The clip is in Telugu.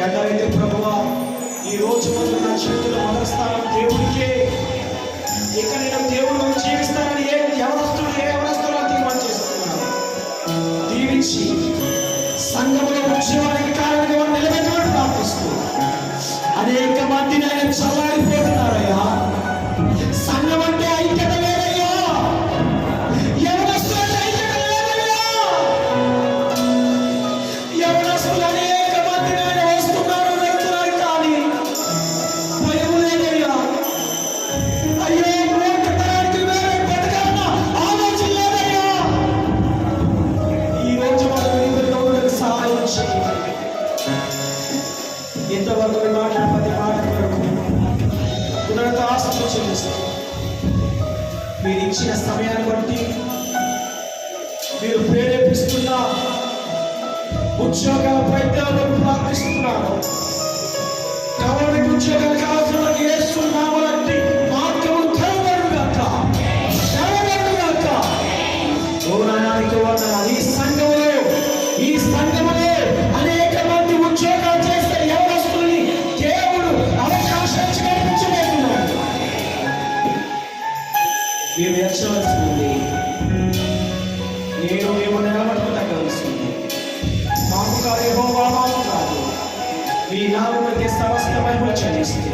ఎక్కడైతే ప్రభువ ఈ రోజు మొదలు నా చేతులు మొదలుస్తాను దేవుడికే అనేక మందిని ఆయన చల్లారిపోతున్నారయ్యా. సంఘం అంటే ఐక్యత లేదయ్యా. ఎవరస్తులు ఐక్యత లేదయ్యా. ఎవరస్తులు అనేక మందిని ఆయన వస్తున్నారు వెళ్తున్నారు కానీ భయం లేదయ్యా. అయ్యో మూర్ఖతనానికి వేరే బతకాలన్న ఆలోచన లేదయ్యా. ఈ రోజు మనం సహాయం చేయాలి ఇంతవరకు చెల్లిస్తాం మీరు ఇచ్చిన సమయాన్ని బట్టి మీరు ప్రేరేపిస్తున్న ఉద్యోగాల ప్రయత్నాలను ప్రార్థిస్తున్నాను గవర్నమెంట్ ఉద్యోగాలు మీరు ఎచ్చవలసి ఉంది నేను మేము నిలబడుకు తగ్గవలసి ఉంది మాకు కాదు యెహోవా మాకు కాదు. మీ నామములకి సమస్త మహిమ చెల్లిస్తుంది